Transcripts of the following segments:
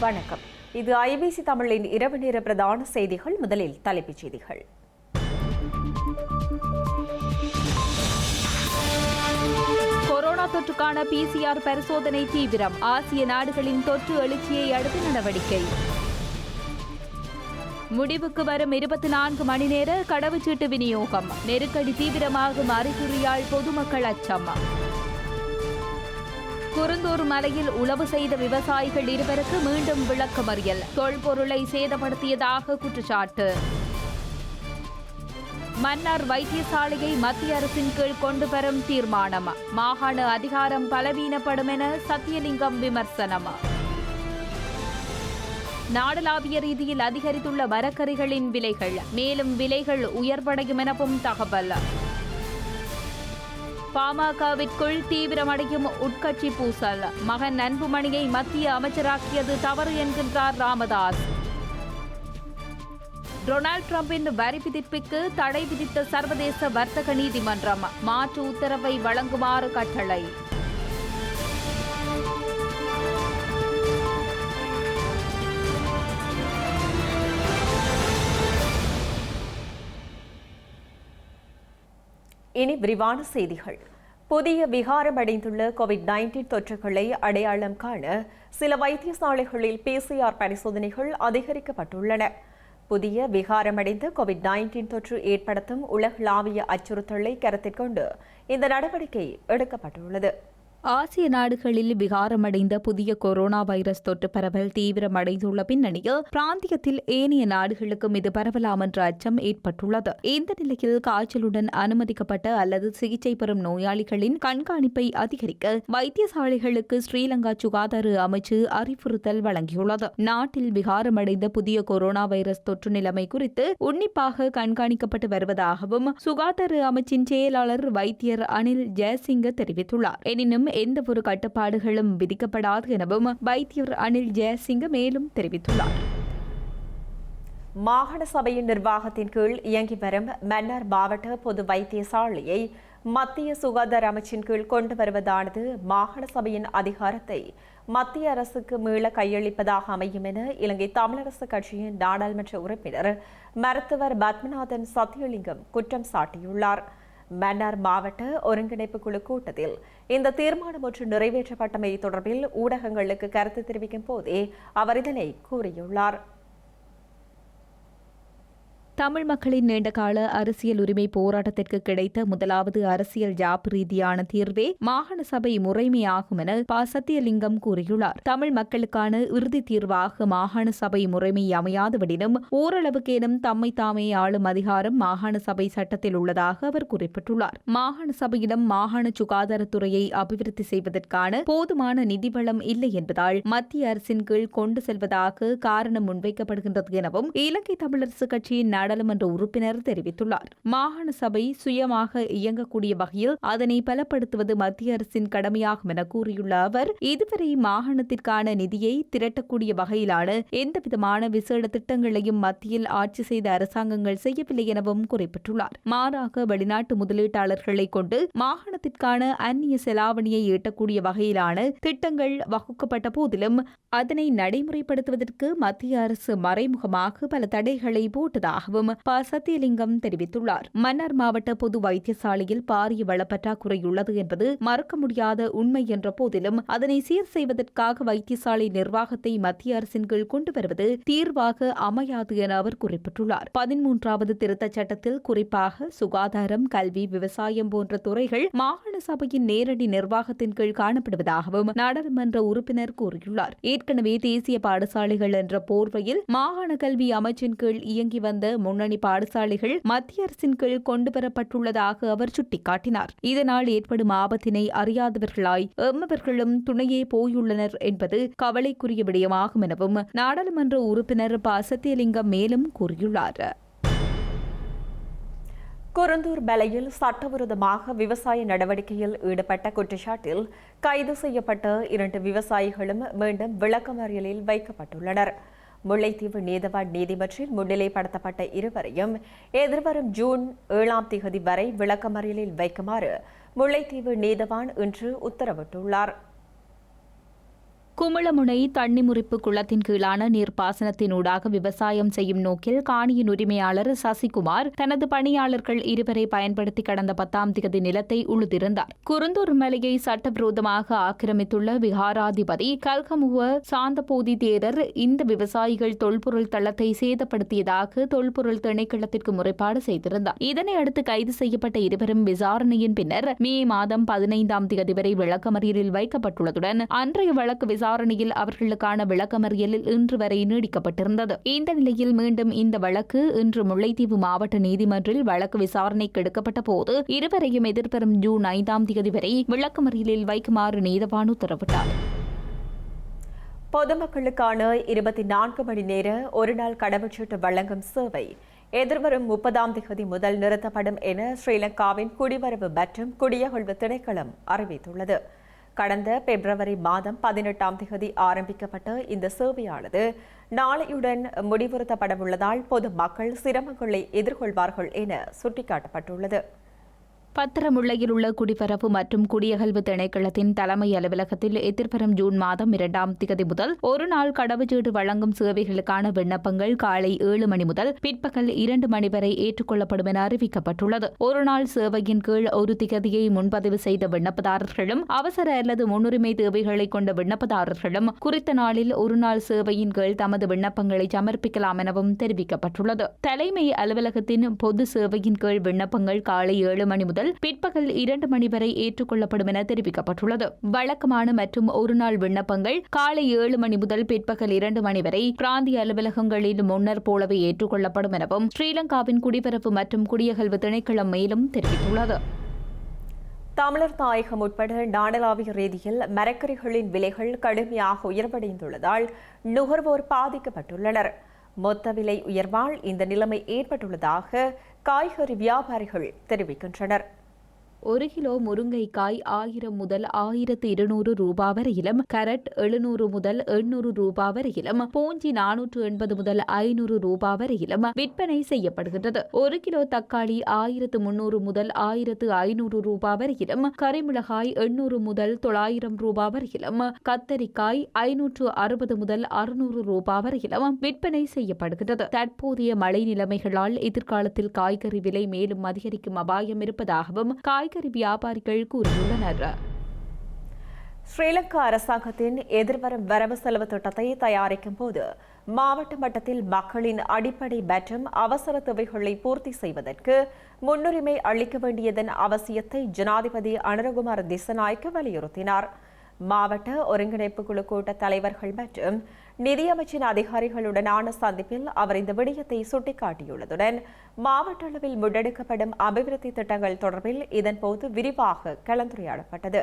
வணக்கம். இது ஐபிசி தமிழின் இரவு நேர பிரதான செய்திகள். முதலில் தலைப்புச் செய்திகள். கொரோனா தொற்றுக்கான பிசிஆர் பரிசோதனை தீவிரம். ஆசிய நாடுகளின் தொற்று எழுச்சியை அடுத்து நடவடிக்கை. முடிவுக்கு வரும் இருபத்தி நான்கு மணி நேர கடவுச்சீட்டு விநியோகம். நெருக்கடி தீவிரமாகும் அறிகுறியால் பொதுமக்கள் அச்சம். குருந்தூர் மலையில் உழவு செய்த விவசாயிகள் இருவருக்கு மீண்டும் விளக்கமறியல். தொல்பொருளை சேதப்படுத்தியதாக குற்றச்சாட்டு. மன்னார் வைத்தியசாலையை மத்திய அரசின் கீழ் கொண்டு வரும் தீர்மானம். மாகாண அதிகாரம் பலவீனப்படும் என சத்தியலிங்கம் விமர்சனம். நாடளாவிய ரீதியில் அதிகரித்துள்ள மரக்கறிகளின் விலைகள். மேலும் விலைகள் உயர்வடையும் எனவும் தகவல். பாமகவிற்குள் தீவிரமடையும் உட்கட்சி பூசல். மகன் அன்புமணியை மத்திய அமைச்சராக்கியது தவறு என்கின்றார் ராமதாஸ். டொனால்ட் டிரம்பின் வரி விதிப்புக்கு தடை விதித்த சர்வதேச வர்த்தக நீதிமன்றம் மாற்று உத்தரவை வழங்குமாறு கட்டளை. இனி விரிவான செய்திகள். புதிய விகாரமடைந்துள்ள கோவிட் நைன்டீன் தொற்றுகளை அடையாளம் காண சில வைத்தியசாலைகளில் பிசிஆர் பரிசோதனைகள் அதிகரிக்கப்பட்டுள்ளன. புதிய விகாரமடைந்த கோவிட் நைன்டீன் தொற்று ஏற்படுத்தும் உலகளாவிய அச்சுறுத்தலை கருத்தில் கொண்டு இந்த நடவடிக்கை எடுக்கப்பட்டுள்ளது. ஆசிய நாடுகளில் விகாரமடைந்த புதிய கொரோனா வைரஸ் தொற்று பரவல் தீவிரமடைந்துள்ள பின்னணியில் பிராந்தியத்தில் ஏனைய நாடுகளுக்கும் இது பரவலாம் என்ற அச்சம் ஏற்பட்டுள்ளது. இந்த நிலையில் காய்ச்சலுடன் அனுமதிக்கப்பட்ட அல்லது சிகிச்சை பெறும் நோயாளிகளின் கண்காணிப்பை அதிகரிக்க வைத்தியசாலைகளுக்கு ஸ்ரீலங்கா சுகாதார அமைச்சு அறிவுறுத்தல் வழங்கியுள்ளது. நாட்டில் விகாரமடைந்த புதிய கொரோனா வைரஸ் தொற்று நிலைமை குறித்து உன்னிப்பாக கண்காணிக்கப்பட்டு வருவதாகவும் சுகாதார அமைச்சின் செயலாளர் வைத்தியர் அனில் ஜெயசிங்க தெரிவித்துள்ளார். எனினும் எந்த ஒரு கட்டுப்பாடுகளும் விதிக்கப்படாது எனவும் வைத்தியர் அனில் ஜெயசிங்க மேலும் தெரிவித்துள்ளார். மாகாண சபையின் நிர்வாகத்தின் கீழ் இயங்கி வரும் மன்னார் மாவட்ட பொது வைத்தியசாலையை மத்திய சுகாதார அமைச்சின் கீழ் கொண்டு வருவதானது மாகாண சபையின் அதிகாரத்தை மத்திய அரசுக்கு மீள கையளிப்பதாக அமையும் என இலங்கை தமிழரசு கட்சியின் நாடாளுமன்ற உறுப்பினர் மருத்துவர் பத்மநாதன் சத்தியலிங்கம் குற்றம் சாட்டியுள்ளார். மன்னார் மாவட்ட ஒருங்கிணைப்பு குழு கூட்டத்தில் இந்த தீர்மானம் ஒன்று நிறைவேற்றப்பட்டமை தொடர்பில் ஊடகங்களுக்கு கருத்து தெரிவிக்கும் போதே அவர் இதனை கூறியுள்ளார். தமிழ் மக்களின் நீண்டகால அரசியல் உரிமை போராட்டத்திற்கு கிடைத்த முதலாவது அரசியல் ஜாப் ரீதியான தீர்வே மாகாண சபை முறைமையாகும் என ப. சத்தியலிங்கம் கூறியுள்ளார். தமிழ் மக்களுக்கான இறுதி தீர்வாக மாகாண சபை முறைமை அமையாதவனினும் ஓரளவுக்கேனும் தம்மை தாமே ஆளும் அதிகாரம் மாகாண சபை சட்டத்தில் உள்ளதாக அவர் குறிப்பிட்டுள்ளார். மாகாண சபையிடம் மாகாண சுகாதாரத்துறையை அபிவிருத்தி செய்வதற்கான போதுமான நிதிவளம் இல்லை என்பதால் மத்திய அரசின் கீழ் கொண்டு செல்வதாக காரணம் முன்வைக்கப்படுகின்றது எனவும் இலங்கை தமிழரசு கட்சியின் நாடாளுமன்ற உறுப்பினர் தெரிவித்துள்ளார். மாகாண சபை சுயமாக இயங்கக்கூடிய வகையில் அதனை பலப்படுத்துவது மத்திய அரசின் கடமையாகும் என கூறியுள்ள அவர் இதுவரை மாகாணத்திற்கான நிதியை திரட்டக்கூடிய வகையிலான எந்தவிதமான விசேட திட்டங்களையும் மத்தியில் ஆட்சி செய்த அரசாங்கங்கள் செய்யவில்லை எனவும் குறிப்பிட்டுள்ளார். மாறாக வெளிநாட்டு முதலீட்டாளர்களை கொண்டு மாகாணத்திற்கான அந்நிய செலாவணியை ஈட்டக்கூடிய வகையிலான திட்டங்கள் வகுக்கப்பட்ட போதிலும் அதனை நடைமுறைப்படுத்துவதற்கு மத்திய அரசு மறைமுகமாக பல தடைகளை போட்டதாகவும் ப. சத்தியலிங்கம் தெரிவித்துள்ளார். மன்னார் மாவட்ட பொது வைத்தியசாலையில் பாரிய வளப்பற்றாக்குறை உள்ளது என்பது மறுக்க முடியாத உண்மை என்ற போதிலும் அதனை சீர் செய்வதற்காக வைத்தியசாலை நிர்வாகத்தை மத்திய அரசின் கீழ் கொண்டு வருவது தீர்வாக அமையாது என அவர் குறிப்பிட்டுள்ளார். பதிமூன்றாவது திருத்தச் சட்டத்தில் குறிப்பாக சுகாதாரம் கல்வி விவசாயம் போன்ற துறைகள் மாகாண சபையின் நேரடி நிர்வாகத்தின் கீழ் காணப்படுவதாகவும் நாடாளுமன்ற உறுப்பினர் கூறியுள்ளார். ஏற்கனவே தேசிய பாடசாலைகள் என்ற போர்வையில் மாகாண கல்வி அமைச்சின் கீழ் இயங்கி வந்த முன்னணி பாடசாலைகள் மத்திய அரசின் கீழ் கொண்டுவரப்பட்டுள்ளதாக அவர் சுட்டிக்காட்டினார். இதனால் ஏற்படும் ஆபத்தினை அறியாதவர்களாய் எம்மவர்களும் துணையே போயுள்ளனர் என்பது கவலைக்குரிய விடயமாகும் எனவும் நாடாளுமன்ற உறுப்பினர் ப. சத்தியலிங்கம் மேலும் கூறியுள்ளார். குருந்தூர் பலையில் சட்டவிரோதமாக விவசாய நடவடிக்கையில் ஈடுபட்ட குற்றச்சாட்டில் கைது செய்யப்பட்ட இரண்டு விவசாயிகளும் மீண்டும் விளக்கமறியலில் வைக்கப்பட்டுள்ளனர். முல்லைத்தீவு நீதவான் நீதிமன்றில் முன்னிலைப்படுத்தப்பட்ட இருவரையும் எதிர்வரும் ஜூன் ஏழாம் திகதி வரை விளக்கமறியலில் வைக்குமாறு முல்லைத்தீவு நீதவான் இன்று உத்தரவிட்டுள்ளார். குமிளமுனை தண்ணிமுறிப்பு குளத்தின் கீழான நீர்ப்பாசனத்தினூடாக விவசாயம் செய்யும் நோக்கில் காணியின் உரிமையாளர் சசிகுமார் தனது பணியாளர்கள் இருவரை பயன்படுத்தி கடந்த பத்தாம் திகதி நிலத்தை உழுதிருந்தார். குருந்தூர் மலையை சட்டவிரோதமாக ஆக்கிரமித்துள்ள விகாராதிபதி கல்கமுவ சாந்தபோதி தேரர் இந்த விவசாயிகள் தொல்பொருள் தளத்தை சேதப்படுத்தியதாக தொல்பொருள் திணைக்களத்திற்கு முறைப்பாடு செய்திருந்தார். இதனை அடுத்து கைது செய்யப்பட்ட இருவரும் விசாரணையின் பின்னர் மே மாதம் பதினைந்தாம் தேதி வரை விளக்கமறியலில் வைக்கப்பட்டுள்ளதுடன் அன்றைய வழக்கு விசாரணையில் அவர்களுக்கான விளக்கமறியலில் இன்று வரை நீடிக்கப்பட்டிருந்தது. இந்த நிலையில் மீண்டும் இந்த வழக்கு இன்று முல்லைத்தீவு மாவட்ட நீதிமன்றில் வழக்கு விசாரணைக்கு எடுக்கப்பட்ட போது இருவரையும் எதிர்வரும் ஜூன் ஐந்தாம் தேதி வரை விளக்கமறியலில் வைக்குமாறு நீதவான் உத்தரவிட்டார். பொதுமக்களுக்கான இருபத்தி நான்கு மணி நேர ஒருநாள் கடவுச்சீட்டு வழங்கும் சேவை எதிர்வரும் முப்பதாம் திகதி முதல் நிறுத்தப்படும் என ஸ்ரீலங்காவின் குடிவரவு மற்றும் குடியகழ்வு திணைக்களம் அறிவித்துள்ளது. கடந்த பிப்ரவரி மாதம் பதினெட்டாம் தேதி ஆரம்பிக்கப்பட்ட இந்த சேவையானது நாளையுடன் முடிவுறுத்தப்படவுள்ளதால் பொதுமக்கள் சிரமங்களை எதிர்கொள்வார்கள் என சுட்டிக்காட்டப்பட்டுள்ளது. பத்திரமுல்லையில் உள்ள குடிபரப்பு மற்றும் குடியகல்வு திணைக்களத்தின் தலைமை அலுவலகத்தில் எதிர்வரும் ஜூன் மாதம் இரண்டாம் திகதி முதல் ஒரு நாள் கடவுச்சீட்டு வழங்கும் சேவைகளுக்கான விண்ணப்பங்கள் காலை ஏழு மணி முதல் பிற்பகல் இரண்டு மணி வரை ஏற்றுக்கொள்ளப்படும் என அறிவிக்கப்பட்டுள்ளது. ஒரு நாள் சேவையின் கீழ் ஒரு திகதியை முன்பதிவு செய்த விண்ணப்பதாரர்களும் அவசர அல்லது முன்னுரிமை தேவைகளை கொண்ட விண்ணப்பதாரர்களும் குறித்த நாளில் ஒரு நாள் சேவையின் கீழ் தமது விண்ணப்பங்களை சமர்ப்பிக்கலாம் எனவும் தெரிவிக்கப்பட்டுள்ளது. தலைமை அலுவலகத்தின் பொது சேவையின் கீழ் விண்ணப்பங்கள் காலை ஏழு மணி முதல் முதல் பிற்பகல் இரண்டு மணி வரை ஏற்றுக்கொள்ளப்படும் என தெரிவிக்கப்பட்டுள்ளது. வழக்கமான மற்றும் ஒருநாள் விண்ணப்பங்கள் காலை ஏழு மணி முதல் பிற்பகல் இரண்டு மணி வரை பிராந்திய அலுவலகங்களில் முன்னர் போலவே ஏற்றுக்கொள்ளப்படும் எனவும் ஸ்ரீலங்காவின் குடிபரப்பு மற்றும் குடியகல்வு திணைக்களம் மேலும் தெரிவித்துள்ளது. தமிழர் தாயகம் உட்பட நாடளாவிய ரீதியில் மரக்கறிகளின் விலைகள் கடுமையாக உயர்வடைந்துள்ளதால் நுகர்வோர் பாதிக்கப்பட்டுள்ளனர். மொத்த விலை உயர்வால் இந்த நிலைமை ஏற்பட்டுள்ளதாக காய்கறி வியாபாரிகள் தெரிவிக்கின்றனர். ஒரு கிலோ முருங்கைக்காய் ஆயிரம் முதல் ஆயிரத்து இருநூறு ரூபாய் வரையிலும் கரட் எழுநூறு முதல் எண்ணூறு ரூபா வரையிலும் பூஞ்சி நானூற்று எண்பது முதல் ஐநூறு ரூபாய் வரையிலும் விற்பனை செய்யப்படுகின்றது. ஒரு கிலோ தக்காளி ஆயிரத்து முன்னூறு முதல் ஆயிரத்து ஐநூறு ரூபா வரையிலும் கரிமிளகாய் எண்ணூறு முதல் தொள்ளாயிரம் ரூபா வரையிலும் கத்தரிக்காய் ஐநூற்று அறுபது முதல் அறுநூறு ரூபாய் வரையிலும் விற்பனை செய்யப்படுகின்றது. தற்போதைய மழை நிலைமைகளால் எதிர்காலத்தில் காய்கறி விலை மேலும் அதிகரிக்கும் அபாயம் இருப்பதாகவும் காய் காய்கறி வியாபாரிகள் கூறியுள்ளனர். ஸ்ரீலங்கா அரசாங்கத்தின் எதிர்வரும் வரவு செலவு திட்டத்தை தயாரிக்கும் போது மாவட்ட மட்டத்தில் மக்களின் அடிப்படை மற்றும் அவசர தேவைகளை பூர்த்தி செய்வதற்கு முன்னுரிமை அளிக்க வேண்டியதன் அவசியத்தை ஜனாதிபதி அனுரகுமார் திசநாயக்க வலியுறுத்தினார். மாவட்ட ஒருங்கிணைப்பு குழு கூட்ட தலைவர்கள் மற்றும் நிதியமைச்சின் அதிகாரிகளுடனான சந்திப்பில் அவர் இந்த விடயத்தை சுட்டிக்காட்டியுள்ளதுடன் மாவட்ட அளவில் முன்னெடுக்கப்படும் அபிவிருத்தி திட்டங்கள் தொடர்பில் இதன்போது விரிவாக கலந்துரையாடப்பட்டது.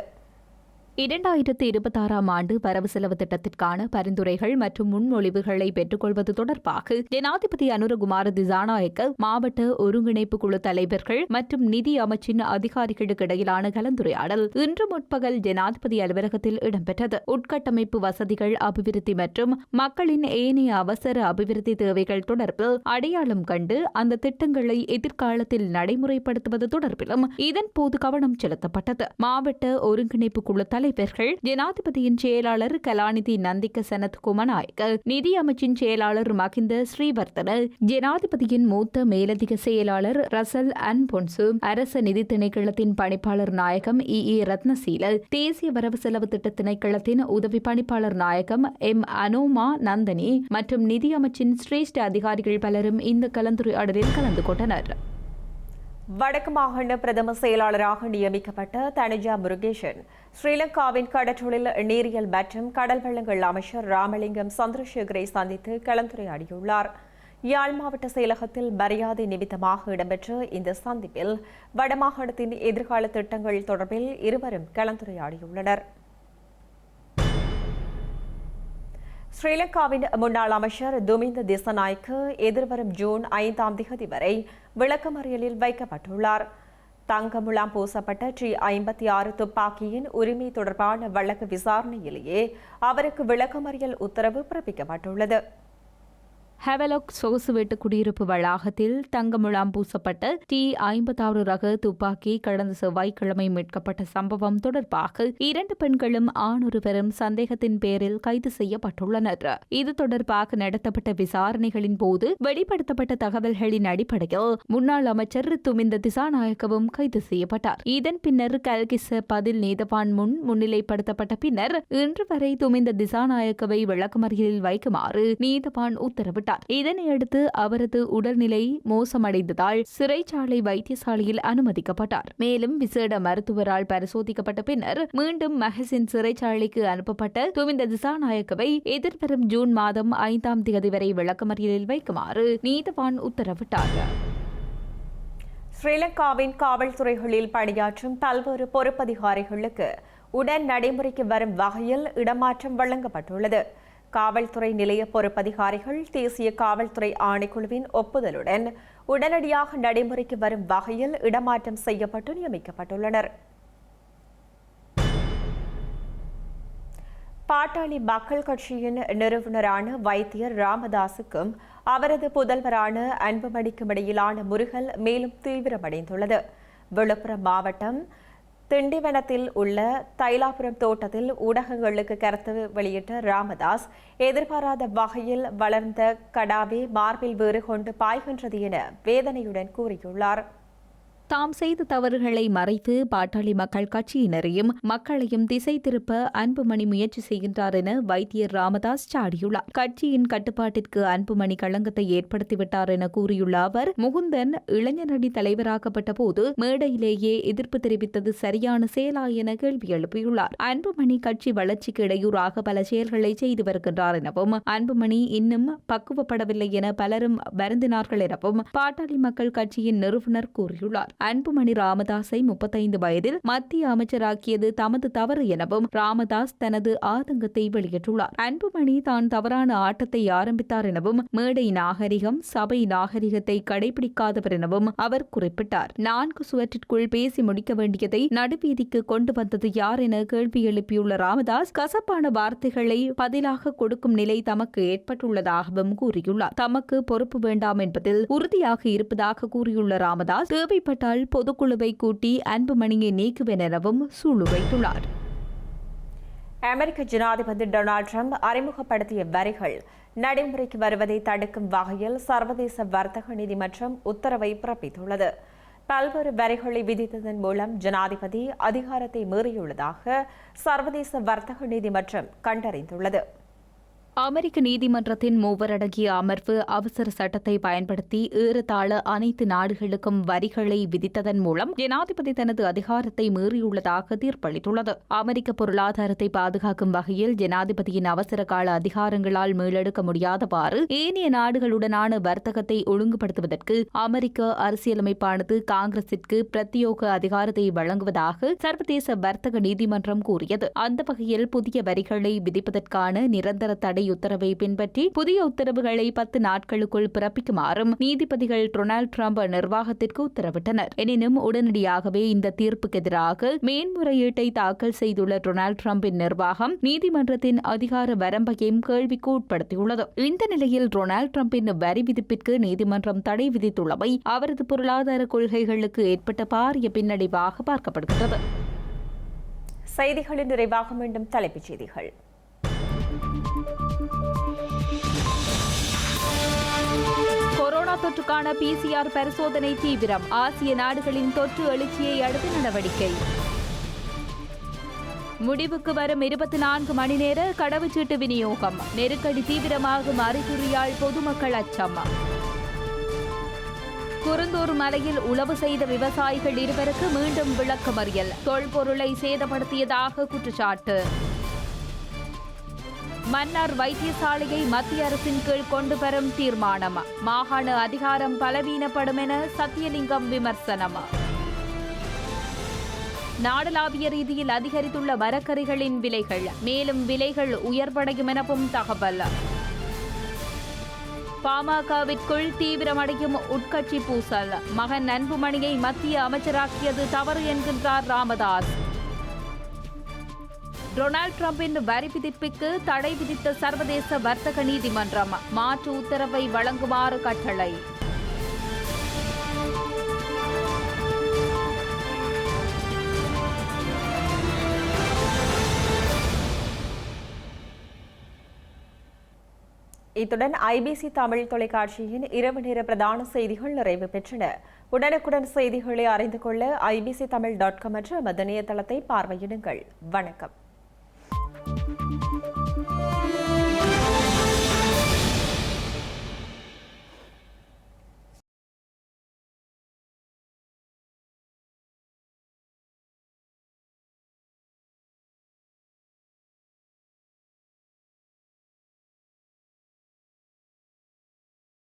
இரண்டாயிரத்து இருபத்தாறாம் ஆண்டு வரவு செலவு திட்டத்திற்கான பரிந்துரைகள் மற்றும் முன்மொழிவுகளை பெற்றுக்கொள்வது தொடர்பாக ஜனாதிபதி அனுரகுமார திசாநாயக்க மாவட்ட ஒருங்கிணைப்பு குழு தலைவர்கள் மற்றும் நிதி அமைச்சின் அதிகாரிகளுக்கு இடையிலான கலந்துரையாடல் இன்று முற்பகல் ஜனாதிபதி அலுவலகத்தில் இடம்பெற்றது. உட்கட்டமைப்பு வசதிகள் அபிவிருத்தி மற்றும் மக்களின் ஏனைய அவசர அபிவிருத்தி தேவைகள் தொடர்பில் அடையாளம் கண்டு அந்த திட்டங்களை எதிர்காலத்தில் நடைமுறைப்படுத்துவது தொடர்பிலும் இதன்போது கவனம் செலுத்தப்பட்டது. மாவட்ட ஒருங்கிணைப்பு குழு தலைவர்கள் ஜனாதிபதியின் செயலாளர் கலாநிதி நந்திக்க சனத் குமநாயக்க நிதி அமைச்சின் செயலாளர் மகிந்த ஸ்ரீவர்தன ஜனாதிபதியின் மூத்த மேலதிக செயலாளர் ரசல் அன் பொன்சு அரச நிதி திணைக்களத்தின் பணிப்பாளர் நாயகம் இ. இ ரத்னசீல தேசிய வரவு செலவு திட்ட திணைக்களத்தின் உதவி பணிப்பாளர் நாயகம் எம். அனோமா நந்தனி மற்றும் நிதி அமைச்சின் சிரேஷ்ட அதிகாரிகள் பலரும் இந்த கலந்துரையாடலில் கலந்து கொண்டனர். வடக்கு மாகாண பிரதம செயலாளராக நியமிக்கப்பட்ட தனுஜா முருகேஷன் ஸ்ரீலங்காவின் கடற்றொழில் நீரியல் மற்றும் கடல் வளங்கள் அமைச்சர் ராமலிங்கம் சந்திரசேகரை சந்தித்து கலந்துரையாடியுள்ளார். யாழ் மாவட்ட செயலகத்தில் மரியாதை நிமித்தமாக இடம்பெற்ற இந்த சந்திப்பில் வடமாகாணத்தின் எதிர்கால திட்டங்கள் தொடர்பில் இருவரும் கலந்துரையாடியுள்ளனர். ஸ்ரீலங்காவின் முன்னாள் அமைச்சர் துமிந்த திசநாய்க்கு எதிர்வரும் ஜூன் ஐந்தாம் திகதி வரை விளக்கமறியலில் வைக்கப்பட்டுள்ளார். தங்கமுலாம் பூசப்பட்ட டி ஐம்பத்தி ஆறு துப்பாக்கியின் உரிமை தொடர்பான வழக்கு விசாரணையிலேயே அவருக்கு விளக்கமறியல் உத்தரவு பிறப்பிக்கப்பட்டுள்ளது. ஹெவலோக் சொகுசு வீட்டு குடியிருப்பு வளாகத்தில் தங்கமுலாம் பூசப்பட்ட டி ஐம்பத்தாறு ரக துப்பாக்கி கடந்த செவ்வாய்க்கிழமை மீட்கப்பட்ட சம்பவம் தொடர்பாக இரண்டு பெண்களும் ஆணொருவரும் சந்தேகத்தின் பேரில் கைது செய்யப்பட்டுள்ளனர். இது தொடர்பாக நடத்தப்பட்ட விசாரணைகளின் போது வெளிப்படுத்தப்பட்ட தகவல்களின் அடிப்படையில் முன்னாள் அமைச்சர் துமிந்த திசாநாயக்கவும் கைது செய்யப்பட்டார். இதன் பின்னர் கல்கிச பதில் நீதவான் முன் முன்னிலைப்படுத்தப்பட்ட பின்னர் இன்று வரை துமிந்த திசாநாயக்கவை விளக்கமறியலில் வைக்குமாறு நீதவான் உத்தரவிட்டார் இதனையடுத்து அவரது உடல்நிலை மோசமடைந்ததால் சிறைச்சாலை வைத்தியசாலையில் அனுமதிக்கப்பட்டார். மேலும் விசேட மருத்துவரால் பரிசோதிக்கப்பட்ட பின்னர் மீண்டும் மஹசின் சிறைச்சாலைக்கு அனுப்பப்பட்ட துவிந்த திசாநாயக்கவை எதிர்வரும் ஜூன் மாதம் ஐந்தாம் தேதி வரை விளக்கமறியலில் வைக்குமாறு நீதவான் உத்தரவிட்டார். ஸ்ரீலங்காவின் காவல்துறைகளில் பணியாற்றும் பல்வேறு பொறுப்பதிகாரிகளுக்கு உடன் நடைமுறைக்கு வரும் வகையில் இடமாற்றம் வழங்கப்பட்டுள்ளது. காவல்துறை நிலைய பொறுப்பதிகாரிகள் தேசிய காவல்துறை ஆணைக்குழுவின் ஒப்புதலுடன் உடனடியாக நடைமுறைக்கு வரும் வகையில் இடமாற்றம் செய்யப்பட்டு நியமிக்கப்பட்டுள்ளனர். பாட்டாளி மக்கள் கட்சியின் நிறுவனரான வைத்தியர் ராமதாசுக்கும் அவரது புதல்வரான அன்புமணிக்கும் இடையிலான முருகல் மேலும் தீவிரமடைந்துள்ளது. விழுப்புரம் மாவட்டம் திண்டிவனத்தில் உள்ள தைலாபுரம் தோட்டத்தில் ஊடகங்களுக்கு கருத்து வெளியிட்ட ராமதாஸ் எதிர்பாராத வகையில் வளர்ந்த கடாவே மார்பில் வேறு கொண்டு பாய்கின்றது என வேதனையுடன் கூறியுள்ளார். தாம் செய்த தவறுகளை மறைத்து பாட்டாளி மக்கள் கட்சியினரையும் மக்களையும் திசை திருப்ப அன்புமணி முயற்சி செய்கின்றார் என வைத்தியர் ராமதாஸ் சாடியுள்ளார். கட்சியின் கட்டுப்பாட்டிற்கு அன்புமணி களங்கத்தை ஏற்படுத்திவிட்டார் என கூறியுள்ள அவர் முகுந்தன் இளைஞரணி தலைவராக்கப்பட்ட போது மேடையிலேயே எதிர்ப்பு தெரிவித்தது சரியான செயலா என கேள்வி எழுப்பியுள்ளார். அன்புமணி கட்சி வளர்ச்சிக்கு இடையூறாக பல செயல்களை செய்து வருகின்றார் எனவும் அன்புமணி இன்னும் பக்குவப்படவில்லை என பலரும் வருந்தினார்கள் எனவும் பாட்டாளி மக்கள் கட்சியின் நிறுவனர் கூறியுள்ளார். அன்புமணி ராமதாஸை முப்பத்தைந்து வயதில் மத்திய அமைச்சராக்கியது தமது தவறு எனவும் ராமதாஸ் தனது ஆதங்கத்தை வெளியிட்டுள்ளார். அன்புமணி தான் தவறான ஆட்டத்தை ஆரம்பித்தார் எனவும் மேடை நாகரிகம் சபை நாகரிகத்தை கடைபிடிக்காதவர் எனவும் அவர் குறிப்பிட்டார். நான்கு சுவற்றிற்குள் பேசி முடிக்க வேண்டியதை நடுவீதிக்கு கொண்டு வந்தது யார் என கேள்வி எழுப்பியுள்ள ராமதாஸ் கசப்பான வார்த்தைகளை பதிலாக கொடுக்கும் நிலை தமக்கு ஏற்பட்டுள்ளதாகவும் கூறியுள்ளார். தமக்கு பொறுப்பு வேண்டாம் என்பதில் உறுதியாக இருப்பதாக கூறியுள்ள ராமதாஸ் தேவைப்பட்ட தேவைப்பட்டால் பொதுக்குழுவை கூட்டி அன்புமணியை நீக்குவேன் எனவும் சூழு வைத்துள்ளார். அமெரிக்க ஜனாதிபதி டொனால்ட் ட்ரம்ப் அறிமுகப்படுத்திய வரிகள் நடைமுறைக்கு வருவதை தடுக்கும் வகையில் சர்வதேச வர்த்தக நீதிமன்றம் உத்தரவை பிறப்பித்துள்ளது. பல்வேறு வரிகளை விதித்ததன் மூலம் ஜனாதிபதி அதிகாரத்தை மீறியுள்ளதாக சர்வதேச வர்த்தக நீதிமன்றம் கண்டறிந்துள்ளது. அமெரிக்க நீதிமன்றத்தின் மூவரடங்கிய அமர்வு அவசர சட்டத்தை பயன்படுத்தி ஏறத்தாழ அனைத்து நாடுகளுக்கும் வரிகளை விதித்ததன் மூலம் ஜனாதிபதி தனது அதிகாரத்தை மீறியுள்ளதாக தீர்ப்பளித்துள்ளது. அமெரிக்க பொருளாதாரத்தை பாதுகாக்கும் வகையில் ஜனாதிபதியின் அவசர கால அதிகாரங்களால் மீளெடுக்க முடியாதவாறு ஏனைய நாடுகளுடனான வர்த்தகத்தை ஒழுங்குபடுத்துவதற்கு அமெரிக்க அரசியலமைப்பானது காங்கிரசிற்கு பிரத்யோக அதிகாரத்தை வழங்குவதாக சர்வதேச வர்த்தக நீதிமன்றம் கூறியது. அந்த வகையில் புதிய வரிகளை விதிப்பதற்கான நிரந்தர தடை உத்தரவை பின்பற்றி புதிய உத்தரவுகளை பத்து நாட்களுக்குள் பிறப்பிக்குமாறும் நீதிபதிகள் டொனால்டு டிரம்ப் நிர்வாகத்திற்கு உத்தரவிட்டனர். எனினும் உடனடியாகவே இந்த தீர்ப்புக்கு எதிராக மேன்முறையீட்டை தாக்கல் செய்துள்ள டொனால்டு டிரம்பின் நிர்வாகம் நீதிமன்றத்தின் அதிகார வரம்பையும் கேள்விக்கு உட்படுத்தியுள்ளது. இந்த நிலையில் டொனால்டு டிரம்பின் வரி விதிப்பிற்கு நீதிமன்றம் தடை விதித்துள்ளவை அவரது பொருளாதார கொள்கைகளுக்கு ஏற்பட்ட பாரிய பின்னடைவாக பார்க்கப்படுகிறது செய்திகளின் நிறைவாக மீண்டும் தலைப்புச் செய்திகள். தொற்றுக்கான பிசிஆர் பரிசோதனை தீவிரம். ஆசிய நாடுகளின் தொற்று எழுச்சியை அடுத்து நடவடிக்கை. முடிவுக்கு வரும் இருபத்தி நான்கு மணி நேர கடவுச்சீட்டு விநியோகம். நெருக்கடி தீவிரமாகும் அறிகுறியால் பொதுமக்கள் அச்சம். குருந்தூர் மலையில் உழவு செய்த விவசாயிகள் இருவருக்கு மீண்டும் விளக்கமறியல். தொல்பொருளை சேதப்படுத்தியதாக குற்றச்சாட்டு. மன்னார் வைத்தியசாலையை மத்திய அரசின் கீழ் கொண்டு வரும் தீர்மானம்? மாகாண அதிகாரம் பலவீனப்படும் என சத்தியலிங்கம் விமர்சனம்? நாடளாவிய ரீதியில் அதிகரித்துள்ள மரக்கறிகளின் விலைகள் மேலும் விலைகள் உயர்வடையும் எனவும் தகவல். பாமகவிற்குள் தீவிரமடையும் உட்கட்சி பூசல் மகன் அன்புமணியை மத்திய அமைச்சராக்கியது தவறு என்கின்றார் ராமதாஸ். டொனால்ட் டிரம்பின் வரி விதிப்புக்கு தடை விதித்த சர்வதேச வர்த்தக நீதிமன்றம் மாற்று உத்தரவை வழங்குமாறு கட்டளை. இத்துடன் ஐபிசி தமிழ் தொலைக்காட்சியின் இரவு நேர பிரதான செய்திகள் நிறைவு பெற்றன. உடனுக்குடன் செய்திகளை அறிந்து கொள்ள ஐபிசி தமிழ் டாட் காம் என்ற மத பார்வையிடுங்கள். வணக்கம். thank you